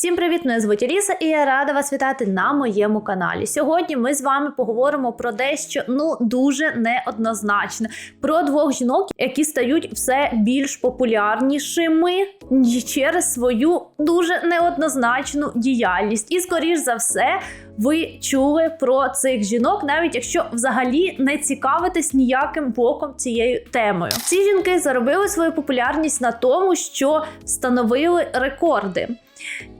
Всім привіт! Мене звуть Аліса, і я рада вас вітати на моєму каналі. Сьогодні ми з вами поговоримо про дещо ну дуже неоднозначне. Про двох жінок, які стають все більш популярнішими через свою дуже неоднозначну діяльність. І скоріш за все. Ви чули про цих жінок, навіть якщо взагалі не цікавитесь ніяким боком цією темою. Ці жінки заробили свою популярність на тому, що становили рекорди.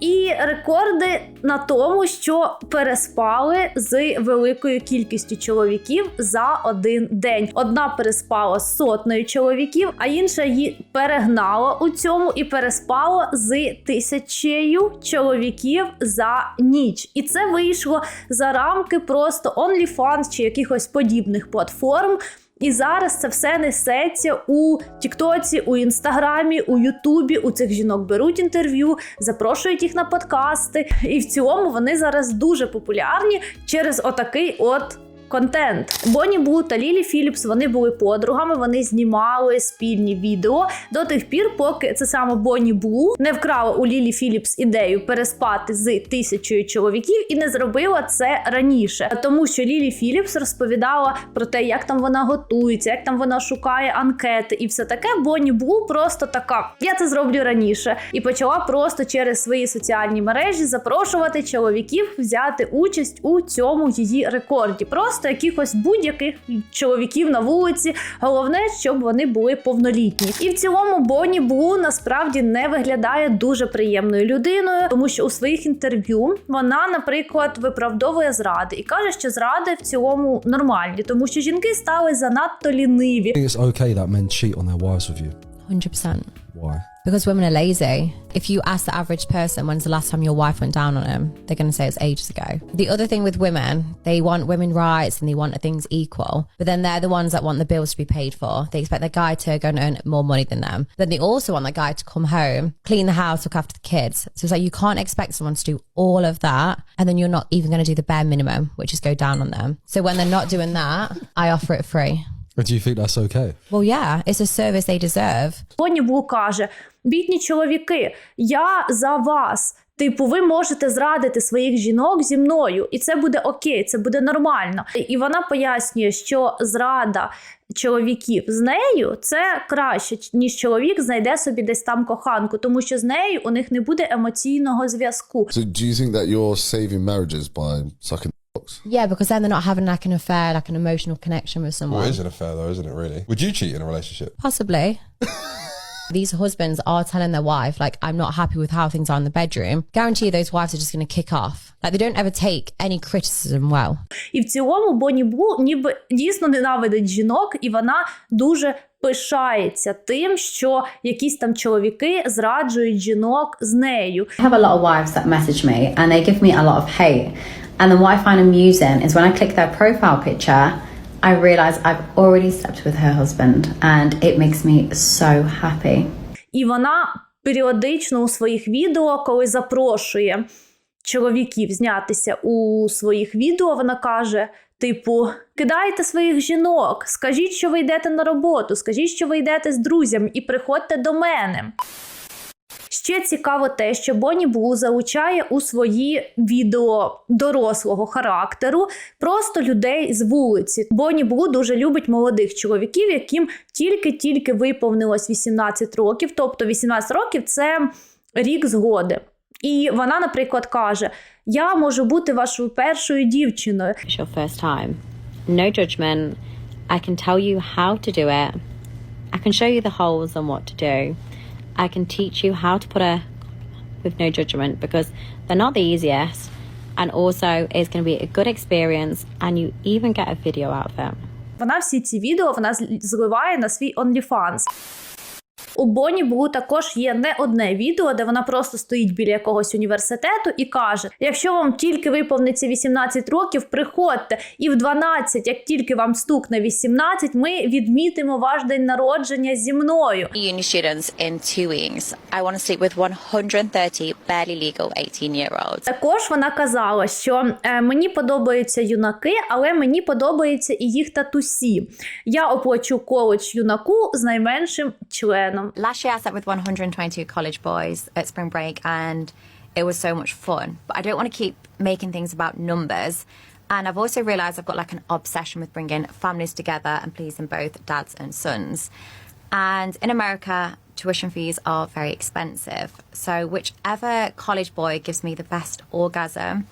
І рекорди на тому, що переспали з великою кількістю чоловіків за один день. Одна переспала з сотнею чоловіків, а інша її перегнала у цьому і переспала з тисячею чоловіків за ніч. І це вийшло за рамки просто OnlyFans чи якихось подібних платформ. І зараз це все несеться у Тіктоці, у Інстаграмі, у Ютубі. У цих жінок беруть інтерв'ю, запрошують їх на подкасти. І в цілому вони зараз дуже популярні через отакий от. Контент Бонні Бу та Лілі Філіпс вони були подругами, вони знімали спільні відео до тих пір, поки це саме Бонні Бу не вкрала у Лілі Філіпс ідею переспати з тисячою чоловіків і не зробила це раніше, тому що Лілі Філіпс розповідала про те, як там вона готується, як там вона шукає анкети і все таке. Бонні Бу просто така: я це зроблю раніше, і почала просто через свої соціальні мережі запрошувати чоловіків взяти участь у цьому її рекорді. Просто просто якихось будь-яких чоловіків на вулиці. Головне, щоб вони були повнолітні. І в цілому Бонні Блу насправді не виглядає дуже приємною людиною, тому що у своїх інтерв'ю вона, наприклад, виправдовує зради і каже, що зради в цілому нормальні, тому що жінки стали занадто ліниві. I think it's okay that men cheat on their wives with you. 100%. Because women are lazy. If you ask the average person when's the last time your wife went down on them, they're going to say it's ages ago. The other thing with women, they want women rights and they want things equal, but then they're the ones that want the bills to be paid for. They expect the guy to go and earn more money than them. Then they also want the guy to come home, clean the house, look after the kids. So it's like you can't expect someone to do all of that and then you're not even going to do the bare minimum, which is go down on them. So when they're not doing that, I offer it free. Or do you think that's okay? Well, yeah, it's a service they deserve. Бонні Блу каже: бідні чоловіки, я за вас. Типу, ви можете зрадити своїх жінок зі мною, і це буде окей, це буде нормально. І вона пояснює, що зрада чоловіків з нею це краще, ніж чоловік знайде собі десь там коханку, тому що з нею у них не буде емоційного зв'язку. So do you think that you're saving marriages by sucking? Yeah, because then they're not having like an affair, like an emotional connection with someone. Well, it is an affair, though, isn't it? Really? Would you cheat in a relationship? Possibly. These husbands are telling their wife, like, I'm not happy with how things are in the bedroom. Guarantee you those wives are just going to kick off. Like, they don't ever take any criticism well. І в цілому Бонні Блу ніби дійсно ненавидить жінок, і вона дуже пишається тим, що якісь там чоловіки зраджують жінок з нею. I have a lot of wives that message me and they give me a lot of hate. And then what I find amusing is when I click their profile picture, I realize I've already slept with her husband and it makes me so happy. І вона періодично у своїх відео, коли запрошує чоловіків знятися у своїх відео, вона каже: типу, кидайте своїх жінок, скажіть, що ви йдете на роботу, скажіть, що ви йдете з друзями, і приходьте до мене. Ще цікаво те, що Бонні Блу залучає у свої відео дорослого характеру просто людей з вулиці. Бонні Блу дуже любить молодих чоловіків, яким тільки-тільки виповнилось 18 років. Тобто 18 років це рік згоди. І вона, наприклад, каже: Я можу бути вашою першою дівчиною. it's your first time. No judgment. I can tell you how to do it. I can show you the holes and what to do. I can teach you how to put a with no judgment because they're not the easiest. And also, it's going to be a good experience, and you even get a video out of it. Вона всі ці відео вона зл- зливає на свій OnlyFans. У Бонні Блу також є не одне відео, де вона просто стоїть біля якогось університету і каже: якщо вам тільки виповниться 18 років, приходьте, і в 12, як тільки вам стукне 18, ми відмітимо ваш день народження зі мною. uni students in two weeks. I want to sleep with 130 barely legal 18 year olds. Також вона казала, що е, мені подобаються юнаки, але мені подобаються і їх татусі. Я оплачу коледж юнаку з найменшим членом. Last year, I slept with 122 college boys at spring break, and it was so much fun. But I don't want to keep making things about numbers. And I've also realized I've got like an obsession with bringing families together and pleasing both dads and sons. And in America, tuition fees are very expensive. So, whichever college boy gives me the best orgasm,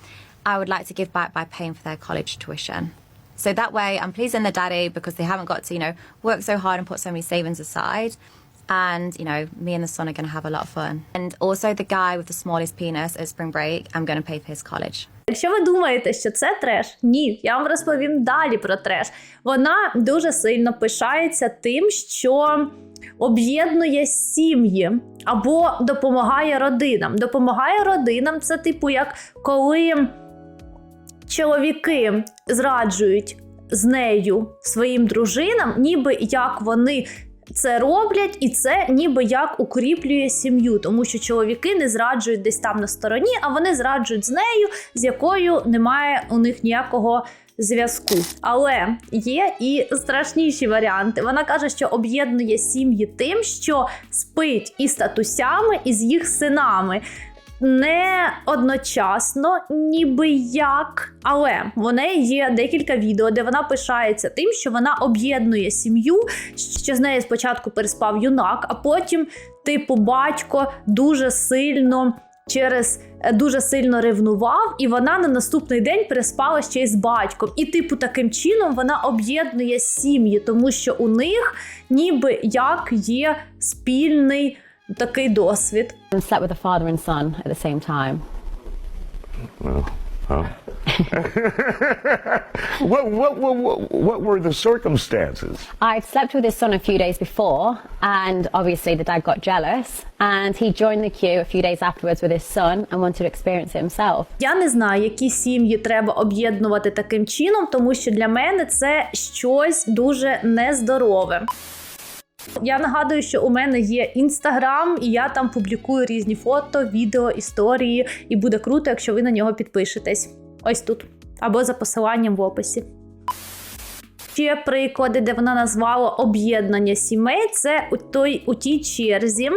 I would like to give back by paying for their college tuition. So that way, I'm pleasing the daddy because they haven't got to, you know, work so hard and put so many savings aside. And, you know, me and the son are going to have a lot of fun. And also, the guy with the smallest penis at spring break, I'm going to pay for his college. Якщо ви думаєте, що це треш, ні, я вам розповім далі про треш. Вона дуже сильно пишається тим, що об'єднує сім'ї або допомагає родинам. Допомагає родинам це типу, як коли чоловіки зраджують з нею своїм дружинам, ніби як вони. Це роблять, і це ніби як укріплює сім'ю, тому що чоловіки не зраджують десь там на стороні, а вони зраджують з нею, з якою немає у них ніякого зв'язку. Але є і страшніші варіанти. Вона каже, що об'єднує сім'ї тим, що спить із татусями, і з їх синами. Не одночасно, ніби як, але в неї є декілька відео, де вона пишається тим, що вона об'єднує сім'ю, що з нею спочатку переспав юнак, а потім, типу, батько дуже сильно через е, дуже сильно ревнував, і вона на наступний день переспала ще й з батьком. І, типу, таким чином вона об'єднує сім'ї, тому що у них ніби як є спільний такий досвід. And slept with a father and son at the same time. What, what, what, what, what were the circumstances? I'd slept with his son a few days before, and obviously the dad got jealous, and he joined the queue a few days afterwards with his son and wanted to experience it himself. Я не знаю, які сім'ї треба об'єднувати таким чином, тому що для мене це щось дуже нездорове. Я нагадую, що у мене є інстаграм, і я там публікую різні фото, відео, історії, і буде круто, якщо ви на нього підпишетесь. Ось тут. Або за посиланням в описі. Ще приклади, де вона назвала об'єднання сімей, це у той у тій черзі,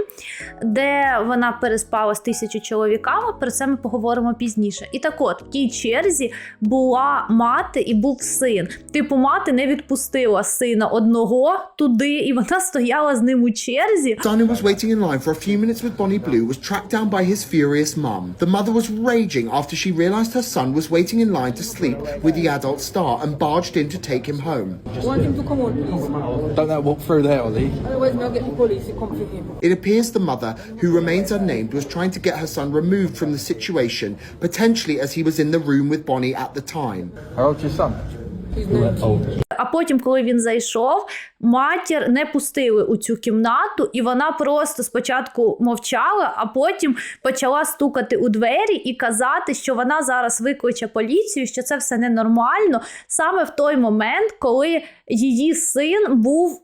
де вона переспала з тисячу чоловіками. Про це ми поговоримо пізніше. І так, от в тій черзі була мати і був син. Типу, мати не відпустила сина одного туди, і вона стояла з ним у черзі. who was waiting in line for a few minutes with Bonnie Blue was tracked down by his furious mum. The mother was raging after she realised her son was waiting in line to sleep with the adult star and barged in to take him home. Want him to come out, please. Don't let her walk through there, Ollie. Otherwise, I'll get the police to come for him. It appears the mother, who remains unnamed, was trying to get her son removed from the situation, potentially as he was in the room with Bonnie at the time. How old's your son? He's 19. А потім, коли він зайшов, матір не пустили у цю кімнату, і вона просто спочатку мовчала, а потім почала стукати у двері і казати, що вона зараз викличе поліцію, що це все ненормально, саме в той момент, коли її син був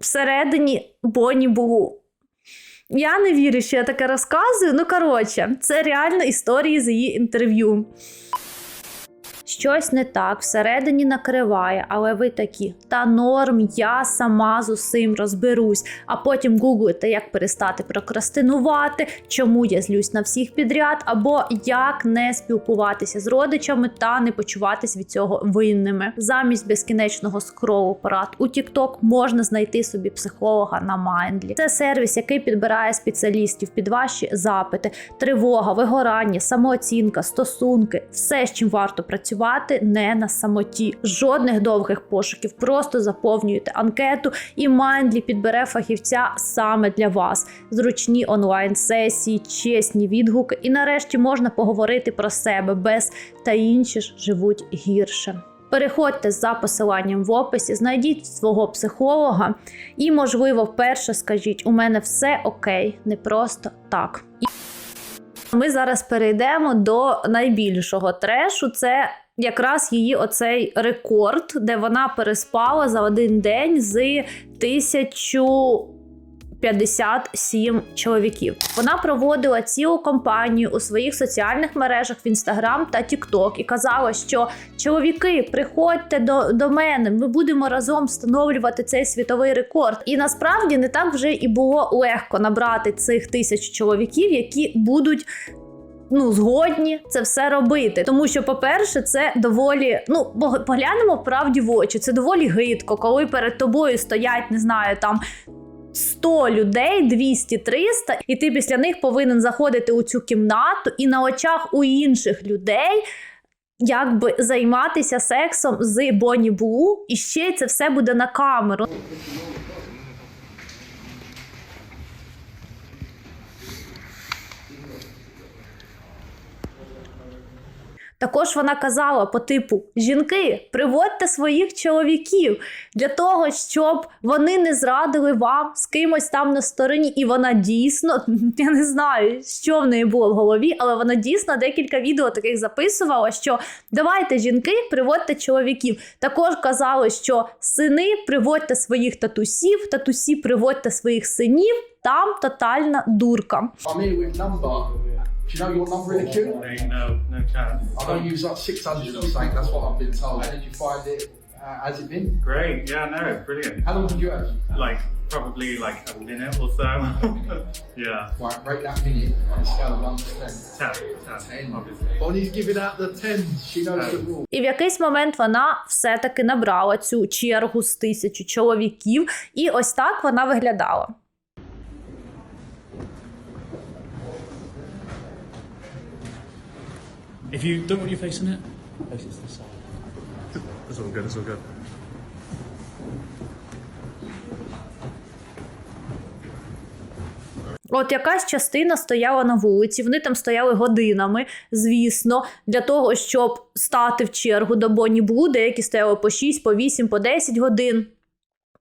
всередині Бонні Блу. Я не вірю, що я таке розказую. Ну, коротше, це реально історії з її інтерв'ю. Щось не так, всередині накриває, але ви такі, та норм, я сама з усім розберусь. А потім гуглите, як перестати прокрастинувати, чому я злюсь на всіх підряд, або як не спілкуватися з родичами та не почуватись від цього винними. Замість безкінечного скролу порад у TikTok можна знайти собі психолога на Mindly. Це сервіс, який підбирає спеціалістів під ваші запити, тривога, вигорання, самооцінка, стосунки, все, з чим варто працювати, не на самоті. Жодних довгих пошуків. Просто заповнюєте анкету, і Mindly підбере фахівця саме для вас. Зручні онлайн-сесії, чесні відгуки, і нарешті можна поговорити про себе без та інші ж живуть гірше. Переходьте за посиланням в описі, знайдіть свого психолога і, можливо, вперше скажіть: у мене все окей, не просто так. Ми зараз перейдемо до найбільшого трешу. Це якраз її оцей рекорд, де вона переспала за один день з тисячу. 57 чоловіків. Вона проводила цілу кампанію у своїх соціальних мережах в Інстаграм та Тікток і казала, що чоловіки, приходьте до, до мене, ми будемо разом встановлювати цей світовий рекорд. І насправді не так вже і було легко набрати цих тисяч чоловіків, які будуть Ну, згодні це все робити, тому що, по-перше, це доволі ну поглянемо правді в очі. Це доволі гидко, коли перед тобою стоять, не знаю, там 100 людей, 200, 300, і ти після них повинен заходити у цю кімнату і на очах у інших людей. Якби займатися сексом з Бонні Блу, і ще це все буде на камеру. Також вона казала по типу: жінки, приводьте своїх чоловіків для того, щоб вони не зрадили вам з кимось там на стороні. І вона дійсно, я не знаю, що в неї було в голові, але вона дійсно декілька відео таких записувала, що давайте жінки, приводьте чоловіків. Також казали, що сини приводьте своїх татусів, татусі приводьте своїх синів. Там тотальна дурка. Do you know your number in the queue? No, no chance. I don't use like 600 or something, that's what I've been told. How did you find it? Uh, has it been? Great, yeah, no, brilliant. How long did you have? Like, probably like a minute or so. yeah. Right, rate that minute on a scale of 1 to 10. 10, 10, obviously. Bonnie's giving out the 10. She knows the rules. І в якийсь момент вона все-таки набрала цю чергу з тисячу чоловіків, і ось так вона виглядала. If you don't want your face in it, face it to the side. It's all good, it's all good. От якась частина стояла на вулиці, вони там стояли годинами, звісно, для того, щоб стати в чергу до Бонні Блу, деякі стояли по 6, по 8, по 10 годин.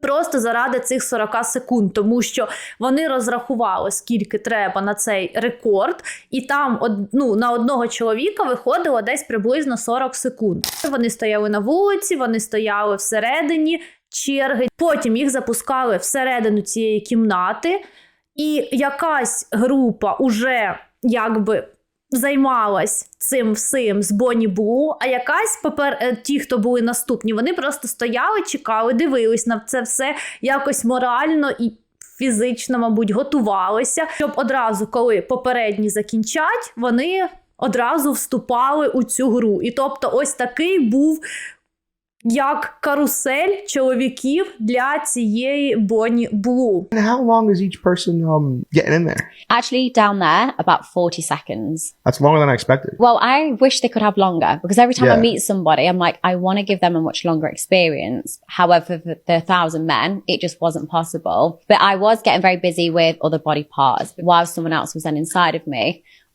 Просто заради цих 40 секунд, тому що вони розрахували, скільки треба на цей рекорд, і там ну, на одного чоловіка виходило десь приблизно 40 секунд. Вони стояли на вулиці, вони стояли всередині черги. Потім їх запускали всередину цієї кімнати, і якась група уже якби. Займалась цим всім з Бонні Блу, а якась попер е, ті, хто були наступні, вони просто стояли, чекали, дивились на це все якось морально і фізично, мабуть, готувалися, щоб одразу, коли попередні закінчать, вони одразу вступали у цю гру. І тобто, ось такий був як карусель чоловіків для цієї Бонні Блу. And how long is each person um getting in there? Actually, down there, about 40 seconds. That's longer than I expected. Well, I wish they could have longer because every time I Yeah. meet somebody, I'm like, I want to give them a much longer experience. However, for the thousand men, it just wasn't possible. But I was getting very busy with other body parts while someone else was then inside of me,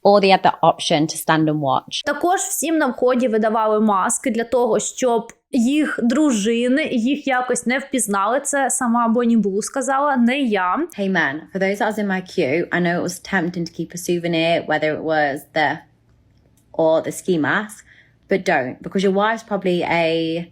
or they had the option to stand and watch. Також всім на вході видавали маски для того, щоб їх дружини їх якось не впізнали. Це сама Бонні Блу сказала, не я. Hey man, for those that was in my queue, I know it was tempting to keep a souvenir, whether it was the or the ski mask, but don't because your wife's probably a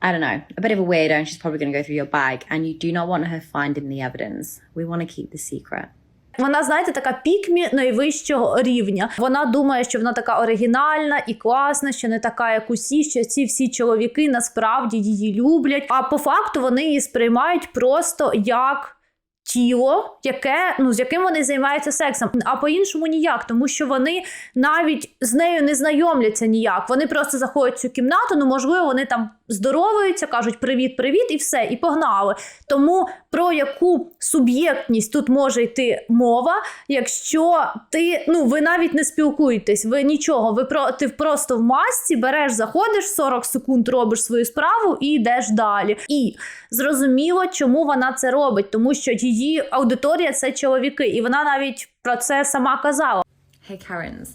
I don't know, a bit of a weirdo and she's probably going to go through your bag and you do not want her finding the evidence. We want to keep the secret. Вона, знаєте, така пікмі найвищого рівня. Вона думає, що вона така оригінальна і класна, що не така, як усі, що ці всі чоловіки насправді її люблять. А по факту вони її сприймають просто як. Тіло, яке ну з яким вони займаються сексом, а по-іншому ніяк, тому що вони навіть з нею не знайомляться ніяк. Вони просто заходять в цю кімнату. Ну можливо, вони там здороваються, кажуть привіт, привіт, і все, і погнали. Тому про яку суб'єктність тут може йти мова, якщо ти ну ви навіть не спілкуєтесь, ви нічого, ви про ти просто в масці береш, заходиш 40 секунд, робиш свою справу і йдеш далі. І зрозуміло, чому вона це робить, тому що її аудиторія це чоловіки, і вона навіть про це сама казала. Hey Karens,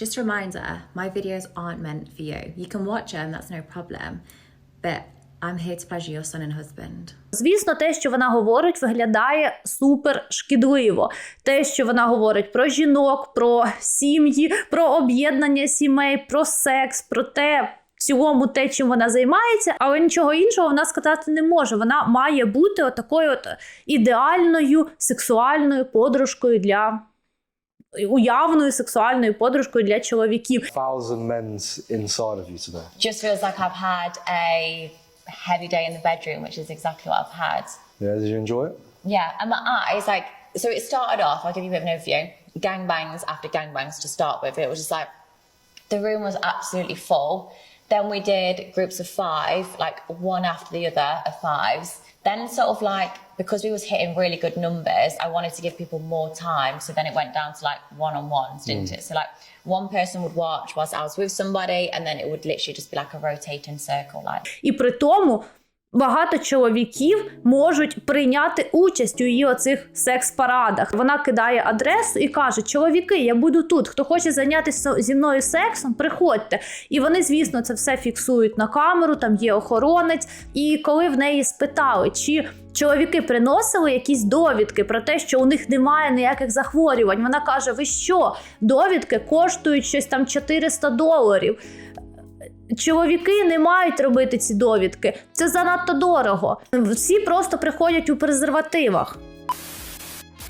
just a reminder, my videos aren't meant for you. You can watch them, that's no problem. But I'm here to pleasure your son and husband. Звісно, те, що вона говорить, виглядає супер шкідливо. Те, що вона говорить про жінок, про сім'ї, про об'єднання сімей, про секс, про те. В цілому те, чим вона займається, але нічого іншого вона сказати не може. Вона має бути отакою от ідеальною сексуальною подружкою для уявною сексуальною подружкою для чоловіків. Just feels like I've had a heavy day in the bedroom, which is exactly what I've had. Yeah, did you enjoy it? Yeah, and my eyes, like, so it started off, I'll give you a bit of an overview. gangbangs after gangbangs to start with. It was just like the room was absolutely full. Then we did groups of five, like one after the other of fives. Then sort of like because we was hitting really good numbers, I wanted to give people more time. So then it went down to like one on ones, didn't it? So like one person would watch whilst I was with somebody, and then it would literally just be like a rotating circle, like. І при тому Багато чоловіків можуть прийняти участь у її оцих секс-парадах. Вона кидає адресу і каже: Чоловіки, я буду тут. Хто хоче зайнятися зі мною сексом, приходьте. І вони, звісно, це все фіксують на камеру. Там є охоронець. І коли в неї спитали, чи чоловіки приносили якісь довідки про те, що у них немає ніяких захворювань, вона каже: Ви що? Довідки коштують щось там 400 доларів. Чоловіки не мають робити ці довідки. Це занадто дорого. Всі просто приходять у презервативах.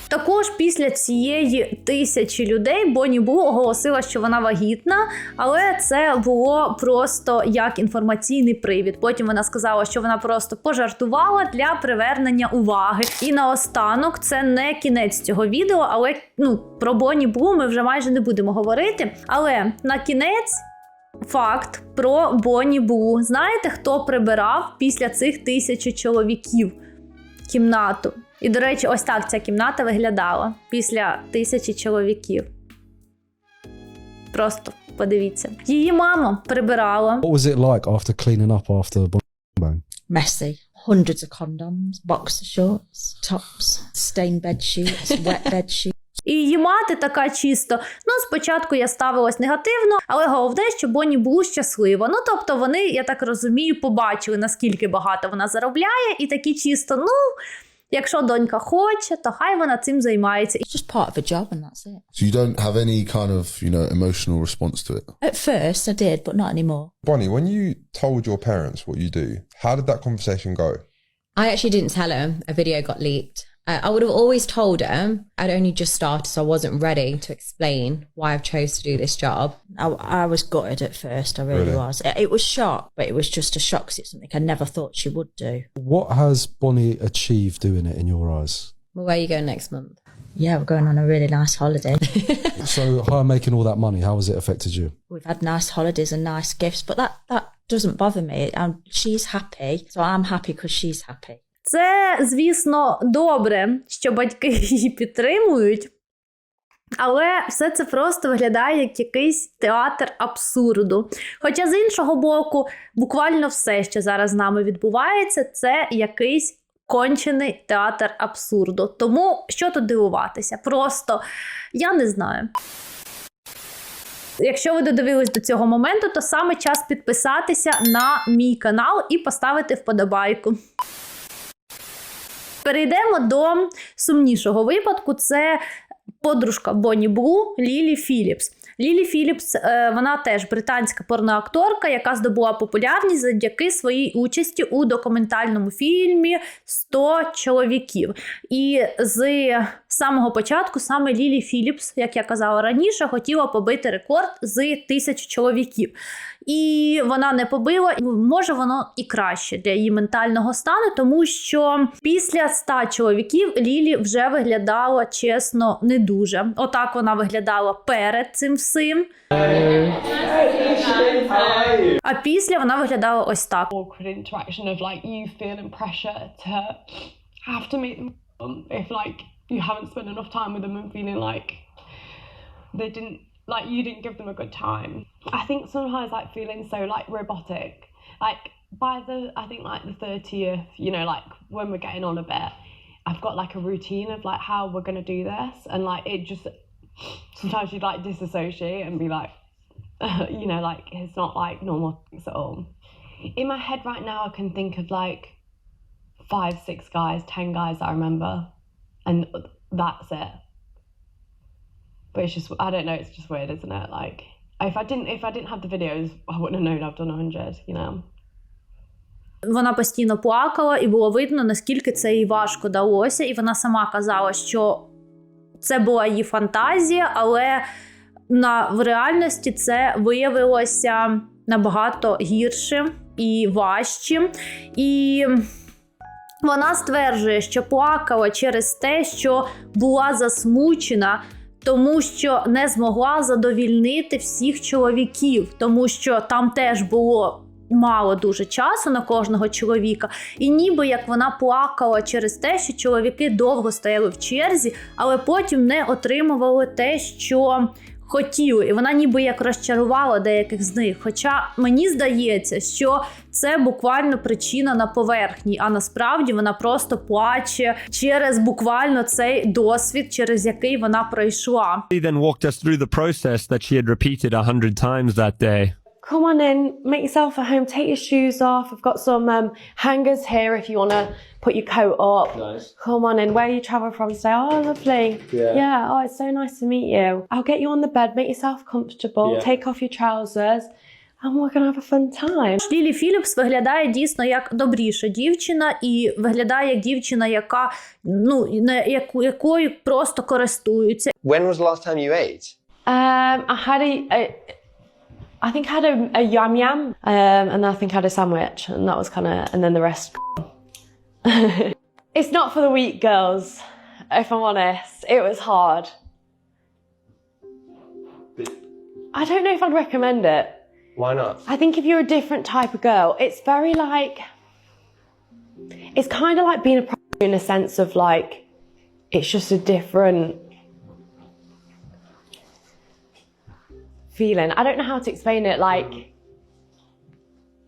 Також після цієї тисячі людей Бонні Бу оголосила, що вона вагітна, але це було просто як інформаційний привід. Потім вона сказала, що вона просто пожартувала для привернення уваги. І наостанок це не кінець цього відео, але ну про Бонні Бу ми вже майже не будемо говорити. Але на кінець Факт про Бонні Бу. Знаєте, хто прибирав після цих тисячі чоловіків кімнату? І, до речі, ось так ця кімната виглядала після тисячі чоловіків. Просто подивіться. Її мама прибирала. What was it like after cleaning up after the bang? messy. Hundreds of condoms, boxer shorts, tops, stained bed sheets, wet bed sheets. І її мати така чисто. Ну, спочатку я ставилась негативно, але головне, що Бонні було щаслива. Ну, тобто, вони, я так розумію, побачили, наскільки багато вона заробляє, і такі чисто, ну, якщо донька хоче, то хай вона цим займається. It's just part of a job and that's it. So you don't have any kind of, you know, emotional response to it. At first I did, but not anymore. Bonnie, when you told your parents what you do, how did that conversation go? I actually didn't tell him. A video got leaked. I would have always told him. I'd only just started, so I wasn't ready to explain why I've chose to do this job. I, I was gutted at first, I really, Really? was. It, it was shock, but it was just a shock 'cause it's something I never thought she would do. What has Bonnie achieved doing it in your eyes? Well, where are you going next month? Yeah, we're going on a really nice holiday. So her making all that money, how has it affected you? We've had nice holidays and nice gifts, but that, that doesn't bother me. Um, she's happy, so I'm happy because she's happy. Це, звісно, добре, що батьки її підтримують. Але все це просто виглядає як якийсь театр абсурду. Хоча з іншого боку, буквально все, що зараз з нами відбувається, це якийсь кончений театр абсурду. Тому що тут дивуватися? Просто я не знаю. Якщо ви додивились до цього моменту, то саме час підписатися на мій канал і поставити вподобайку. Перейдемо до сумнішого випадку. Це подружка Бонні Блу Лілі Філіпс. Лілі Філіпс, е, вона теж британська порноакторка, яка здобула популярність завдяки своїй участі у документальному фільмі «100 чоловіків. І з самого початку саме Лілі Філіпс, як я казала раніше, хотіла побити рекорд з тисяч чоловіків. І вона не побила, може воно і краще для її ментального стану, тому що після 100 чоловіків Лілі вже виглядала чесно не дуже. Отак вона виглядала перед цим всім. А після вона виглядала ось так. have to make them if like you haven't spent enough time with them and feeling like they didn't like you didn't give them a good time. I think sometimes like feeling so like robotic. Like by the I think like the thirtieth, you know, like when we're getting on a bit, I've got like a routine of like how we're gonna do this and like it just sometimes you'd like disassociate and be like you know, like it's not like normal things at all. In my head right now, I can think of like five, six guys, ten guys I remember, and that's it. But it's just, I don't know, it's just weird, isn't it? Like, if I didn't, if I didn't have the videos, I wouldn't have known I've done hundred, you know. Вона постійно плакала, і було видно, наскільки це їй важко далося. І вона сама казала, що це була її фантазія, але на, в реальності це виявилося набагато гіршим і важчим. І вона стверджує, що плакала через те, що була засмучена тому що не змогла задовільнити всіх чоловіків, тому що там теж було. Мало дуже часу на кожного чоловіка, і ніби як вона плакала через те, що чоловіки довго стояли в черзі, але потім не отримували те, що хотіли, і вона ніби як розчарувала деяких з них. Хоча мені здається, що це буквально причина на поверхні, а насправді вона просто плаче через буквально цей досвід, через який вона пройшла. He then walked us through the process that she had repeated a hundred times that day. Come on in, make yourself at home, take your shoes off. I've got some um, hangers here if you want to put your coat up. Nice. Come on in. Where you travel from today? Oh, lovely. Yeah. Yeah. Oh, it's so nice to meet you. I'll get you on the bed, make yourself comfortable, Yeah. take off your trousers, and we're going to have a fun time. Лілі Філіпс виглядає дійсно як добріша дівчина, і виглядає як дівчина, яка ну не яку якою просто користуються. When was the last time you ate? Um, I had a, a I think I had a, a yum yum, um, and I think I had a sandwich, and that was kind of, and then the rest. it's not for the weak girls, if I'm honest. It was hard. I don't know if I'd recommend it. Why not? I think if you're a different type of girl, it's very like, it's kind of like being a in a sense of like, it's just a different feeling. I don't know how to explain it. Like,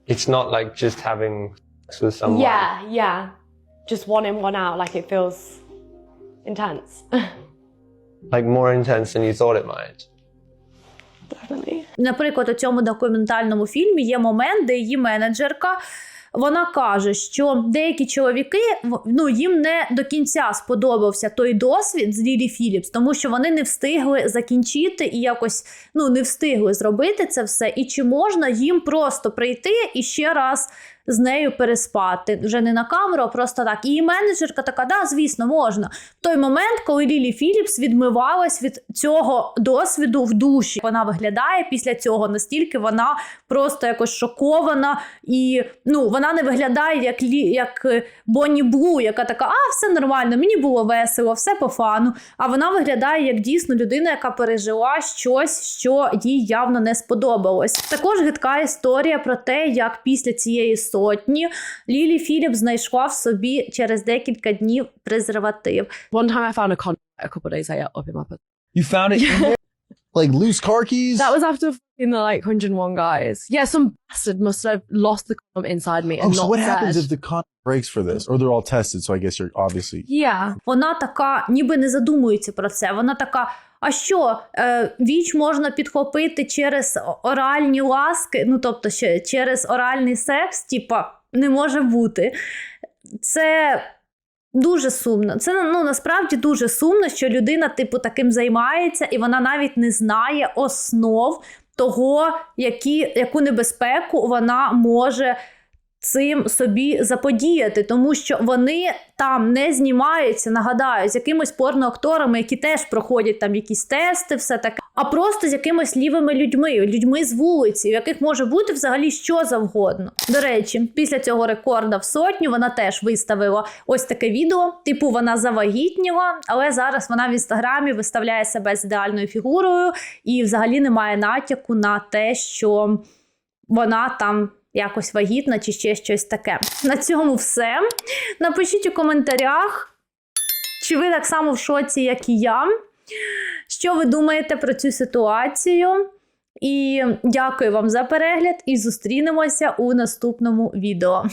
It's not like just having sex with someone. yeah, yeah, just one in, one out. Like it feels intense. Like more intense than you thought it might. Definitely. Наприклад, у цьому документальному фільмі є момент, де її менеджерка. Вона каже, що деякі чоловіки ну їм не до кінця сподобався той досвід з Лілі Філіпс, тому що вони не встигли закінчити і якось ну не встигли зробити це все. І чи можна їм просто прийти і ще раз з нею переспати? Вже не на камеру, а просто так. І менеджерка така, да, звісно, можна. В той момент, коли Лілі Філіпс відмивалась від цього досвіду в душі, вона виглядає після цього настільки вона просто якось шокована, і ну вона не виглядає як лі, як е, Бонні Блу, яка така, а все нормально, мені було весело, все по фану. А вона виглядає як дійсно людина, яка пережила щось, що їй явно не сподобалось. Також гидка історія про те, як після цієї сотні Лілі Філіп знайшла в собі через декілька днів презерватив. One time I found a condom a couple of days later up in my pussy. You found it in there? Like loose car keys? That was after in the like 101 guys. Yeah, some bastard must have lost the condom inside me and Oh, so not what said. happens if the condom breaks for this? Or they're all tested, so I guess you're obviously Yeah. Вона така, ніби не задумується про це. Вона така. А що е, віч можна підхопити через оральні ласки? Ну тобто, ще через оральний секс, типа, не може бути. Це дуже сумно. Це ну насправді дуже сумно, що людина, типу, таким займається, і вона навіть не знає основ того, які, яку небезпеку вона може цим собі заподіяти, тому що вони там не знімаються, нагадаю, з якимись порноакторами, які теж проходять там якісь тести, все таке, а просто з якимись лівими людьми, людьми з вулиці, в яких може бути взагалі що завгодно. До речі, після цього рекорда в сотню вона теж виставила ось таке відео. Типу, вона завагітніла, але зараз вона в інстаграмі виставляє себе з ідеальною фігурою і взагалі немає натяку на те, що вона там якось вагітна чи ще щось таке. На цьому все. Напишіть у коментарях, чи ви так само в шоці, як і я. Що ви думаєте про цю ситуацію? І дякую вам за перегляд, і зустрінемося у наступному відео.